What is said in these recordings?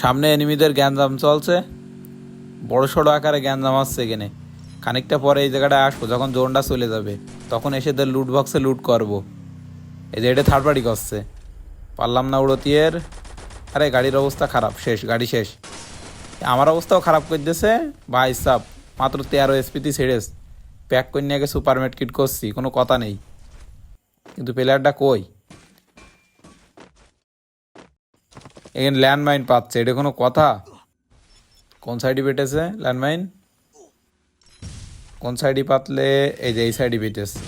সামনে এনিমিদের গ্যাঞ্জাম চলছে। বড় সড়ো আকারে গ্যাঞ্জাম আসছে এখানে। খানিকটা পরে এই জায়গাটায় আসব, যখন জোনটা চলে যাবে, তখন এসে দের লুট বক্সে লুট করব। এই যে এটা থার্ড পার্টি করছে। পারলাম না উড়তিয়ের আরে, গাড়ির অবস্থা খারাপ। শেষ, গাড়ি শেষ। আমার অবস্থাও খারাপ করে দিয়েছে ভাই সাপ মাত্র তেরো এসপিতি ছেড়েস প্যাক করে নিয়ে আগে সুপার কিট করছি, কোনো কথা নেই। কিন্তু প্লেয়ারটা কই? এখানে ল্যান্ডমাইন পাচ্ছে, এটা কোনো কথা? কোন সাইডে পেটেছে ল্যান্ডমাইন? কোন সাইডে পাতলে? এই যে এই সাইডে পেটেছে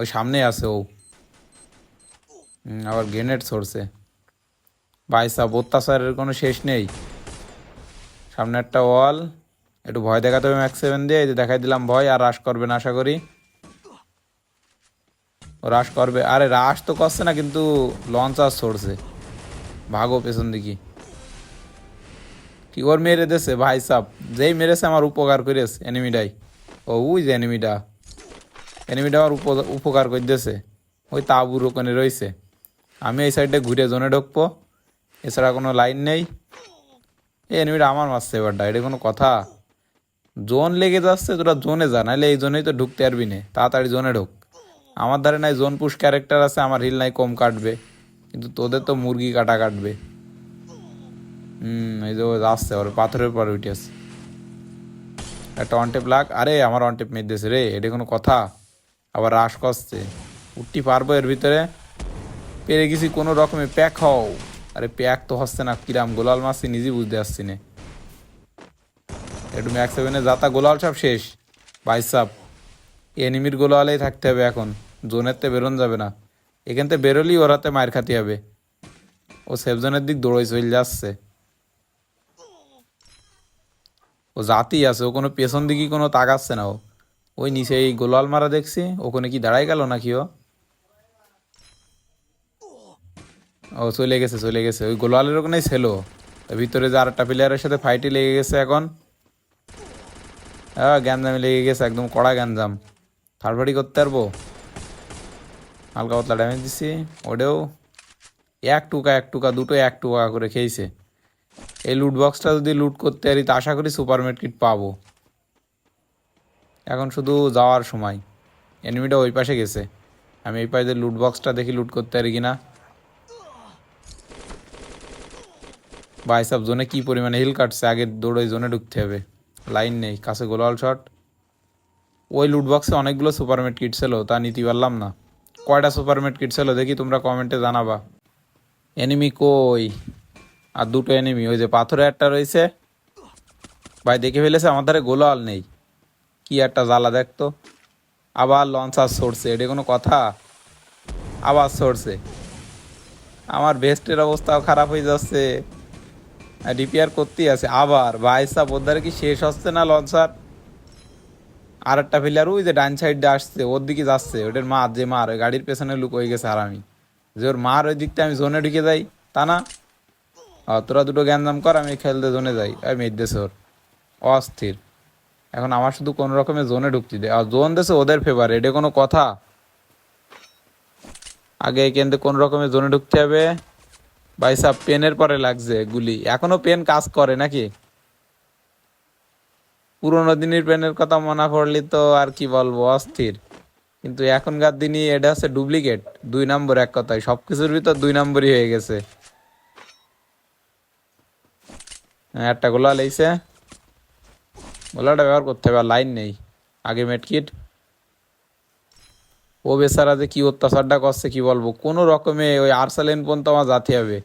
ওই সামনে আছে ও। আবার গ্রেনেড সরছে বাইসাপ অত্যাচারের কোনো শেষ নেই। সামনে একটা ওয়াল। একটু ভয় দেখাতে হবে ম্যাক্স সেভেন দিয়ে। এই যে দেখাই দিলাম ভয়, আর রাশ করবে না, আশা করি। ও রাশ করবে। আরে রাশ তো করছে না, কিন্তু লঞ্চ আর ছড়ছে। ভাগো পেছন দিকে। কি ওর মেরে দেছে? ভাই সাহ যেই মেরেছে আমার উপকার করেছে এনিমিটাই ও, ওই যে এনিমিটা এনিমিটা আমার উপ- উপকার করে দিয়েছে ওই তাবুর ওখানে রয়েছে আমি এই সাইডে ঘুরে জোনে ঢুকবো। এছাড়া কোনো লাইন নেই। এই এনিমিটা আমার মারছে এবারটা, এটা কোনো কথা। জোন লেগে যাচ্ছে, তোরা জোনে যা নাহলে এই জোনেই তো ঢুকতে পারবি না। তাড়াতাড়ি জোনে ঢুক। আমার ধারে নাই জোন পুশ ক্যারেক্টার আছে, আমার হিল নাই কম কাটবে। কিন্তু তোদের তো মুরগি কাটা কাটবে। হুম, এই যে আসছে, ওর পাথরের পর উঠে আসছে একটা অনটেপ লাগ। আরে, আমার অনটেপ মেয়ে রে, এটা কোনো কথা? আবার রাস করছে। উঠতে পারব এর ভিতরে? পেরে গেছি কোনো রকমে প্যাক হও। আরে প্যাক তো হচ্ছে না, কিরাম গোলাল মাসি নিজেই বুঝতে আসছি না। একটু ম্যাক্স সেভেনে যাতা গোলাল সব শেষ। বাইসাপ এনিমির গোলালেই থাকতে হবে এখন। জোনের তে বেরোন যাবে না। এখান থেকে বেরোলেই ওরাতে মায়ের খাতি হবে। ও সেফ জোনের দিক দৌড়ই চলে যাচ্ছে। ও জাতি আছে, ও কোনো পেছন দিকে কোনো তাকাচ্ছে না ও। ওই নিচে এই গোলাল মারা দেখছি, ওখানে কি দাঁড়াই গেল নাকি ও? ও চলে গেছে চলে গেছে। ওই গোলালের ওখানেই ছিল। ভিতরে যে আরেকটা প্লেয়ারের সাথে ফাইটে লেগে গেছে এখন। হ্যাঁ গ্যাঞ্জামে লেগে গেছে, একদম কড়া গ্যাঞ্জাম। থার্ড করতে পারব? হালকা পাতলা ড্যামেজ দিছি ওটাও এক টুকা এক টুকা, দুটো এক টুকা করে খেয়েছে। এই লুট বক্সটা যদি লুট করতে পারি, তা আশা করি সুপার কিট পাবো। এখন শুধু যাওয়ার সময়। এনিমিটা ওই পাশে গেছে। আমি এই পাশে লুট বক্সটা দেখি লুট করতে পারি কিনা। বা এসব জোনে কি পরিমাণে হিল কাটছে? আগে দৌড়ে জোনে ঢুকতে হবে। লাইন নেই, কাছে গোলাল শট ওই লুট বক্সে অনেকগুলো সুপারমেট কিট ছিল তা নিতে পারলাম না। কয়টা সুপারমেট কিট ছিল দেখি তোমরা কমেন্টে জানাবা। এনিমি কই? আর দুটো এনিমি ওই যে পাথরে একটা রয়েছে। ভাই, দেখে ফেলেছে, আমার ধারে গোলাল নেই। কি একটা জ্বালা দেখতো। আবার লঞ্চ আর সরছে, এটা কোনো কথা? আবার সরছে। আমার ভেস্টের অবস্থাও খারাপ হয়ে যাচ্ছে। রিপেয়ার করতেই আছে, আবার। সাহ ওর কি শেষ হচ্ছে না লঞ্চার আর একটা প্লেয়ার ওই যে ডান সাইডে আসছে, ওর দিকে যাচ্ছে, ওটার মার যে মার, ওই গাড়ির পেছনে লুক হয়ে গেছে আর আমি। যে ওর মার ওই দিকটা আমি জোনে ঢুকে যাই, তা না? তোরা দুটো গ্যাঞ্জাম কর, আমি খেলতে জোনে যাই আমি মেদ দেশে ওর। অস্থির। এখন আমার শুধু কোন রকমে জোনে ঢুকতে দেয় আর জোন দেশে ওদের ফেভার এটা কোনো কথা? আগে কিন্তু কোন রকমে জোনে ঢুকতে হবে। ভাই সাহ পেনের পরে লাগছে গুলি। এখনও পেন কাজ করে নাকি? পুরোনো দিনের পেনের কথা মনে পড়লি তো আর কি বলব অস্থির। কিন্তু এখনকার দিনই এটা হচ্ছে ডুপ্লিকেট দুই নম্বর এক কথায়। সব কিছুর ভিতর দুই নম্বরই হয়ে গেছে। হ্যাঁ, একটা গোলা লেইছে গোলাটা ব্যবহার করতে হবে আর লাইন নেই। আগে মেটকিট। ও বেচারা যে কি অত্যাচারটা করছে কি বলব? কোনো রকমে ওই আর্সালেন পর্যন্ত আমার যাতে হবে।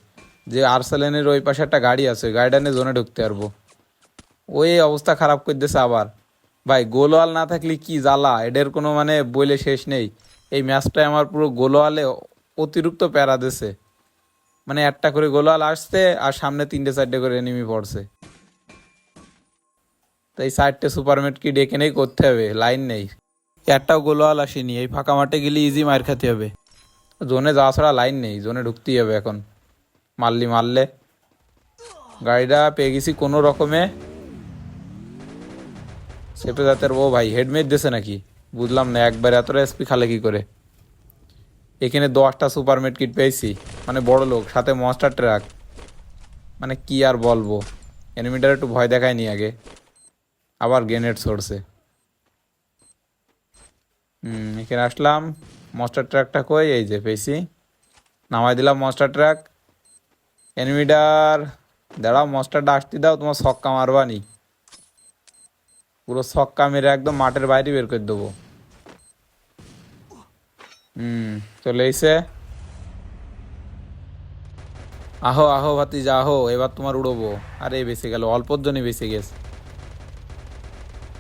যে আর্সালেনের ওই পাশে একটা গাড়ি আছে গাড়িটা নিয়ে জোনে ঢুকতে পারব। ওই অবস্থা খারাপ করে দিয়েছে আবার। ভাই, গোলওয়াল না থাকলে কি জ্বালা? এদের কোনো মানে বলে শেষ নেই। এই ম্যাচটায় আমার পুরো গোলওয়ালে অতিরিক্ত প্যারা দিছে। মানে একটা করে গোলওয়াল আসছে আর সামনে তিনটে চারটে করে এনিমি পড়ছে। তো এই চারটে সুপারমেট কি ডেকে নেই, করতে হবে লাইন নেই। একটাও গোলওয়াল আসেনি। এই ফাঁকা মাঠে গেলে ইজি মার খেতে হবে। জোনে যাওয়া ছাড়া লাইন নেই, জোনে ঢুকতেই হবে এখন। মারলি মারলে। গাড়িটা পেয়ে গেছি কোনো রকমে। সেপে জাতের ও ভাই হেডমেট দিছে নাকি? বুঝলাম না, একবার এতটা এসপি খালে কি করে? এখানে দশটা সুপারমেট কিট পেয়েছি। মানে বড় লোক, সাথে মনস্টার ট্রাক মানে কি আর বলব? এনিমিটার একটু ভয় দেখায়নি আগে। আবার গ্রেনেড সরছে হুম, এখানে আসলাম। মস্টার ট্র্যাকটা কই? এই যে, পেয়েছি। নামাই দিলাম মস্টার ট্র্যাক এনিমিটার দাঁড়াও মস্টারটা আসতে দাও, তোমার ছক্কা মারবা নি পুরো ছক্কা মেরে একদম মাঠের বাইরে বের করে দেবো। হুম, চলে এসে। আহো আহো ভাতিজা, আহো, এবার তোমার উড়বো। আরে, বেঁচে গেল, অল্পর জন্যই বেঁচে গেছে।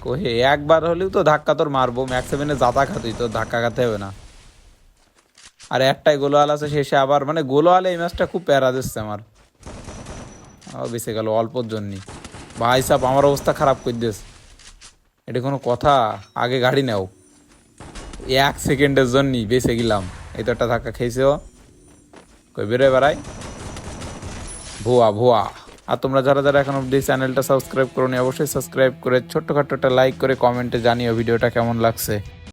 কোহে, একবার হলেও তো ধাক্কা তোর মারবো ম্যাক্স সেভেনে জাতা খাতুই তো ধাক্কা খাতে হবে না। আর একটাই গোলওয়াল আছে, শেষে আবার মানে গোলওয়ালে এই ম্যাচটা খুব প্যারা দিচ্ছে আমার। বেঁচে গেল অল্পর জন্যই। ভাই সাহেব আমার অবস্থা খারাপ করে দিয়েছে। এটা কোনো কথা? আগে গাড়ি নাও। এক সেকেন্ডের জন্যই বেঁচে গেলাম। এই তো একটা ধাক্কা খেয়েছে। ও কই বেরোয় বেড়াই। ভুয়া ভুয়া। আর তোমরা যারা যারা এখন অব্দি চ্যানেলটা সাবস্ক্রাইব করো অবশ্যই সাবস্ক্রাইব করে ছোট্টখাট্টো একটা লাইক করে কমেন্টে জানিও ভিডিওটা কেমন লাগছে।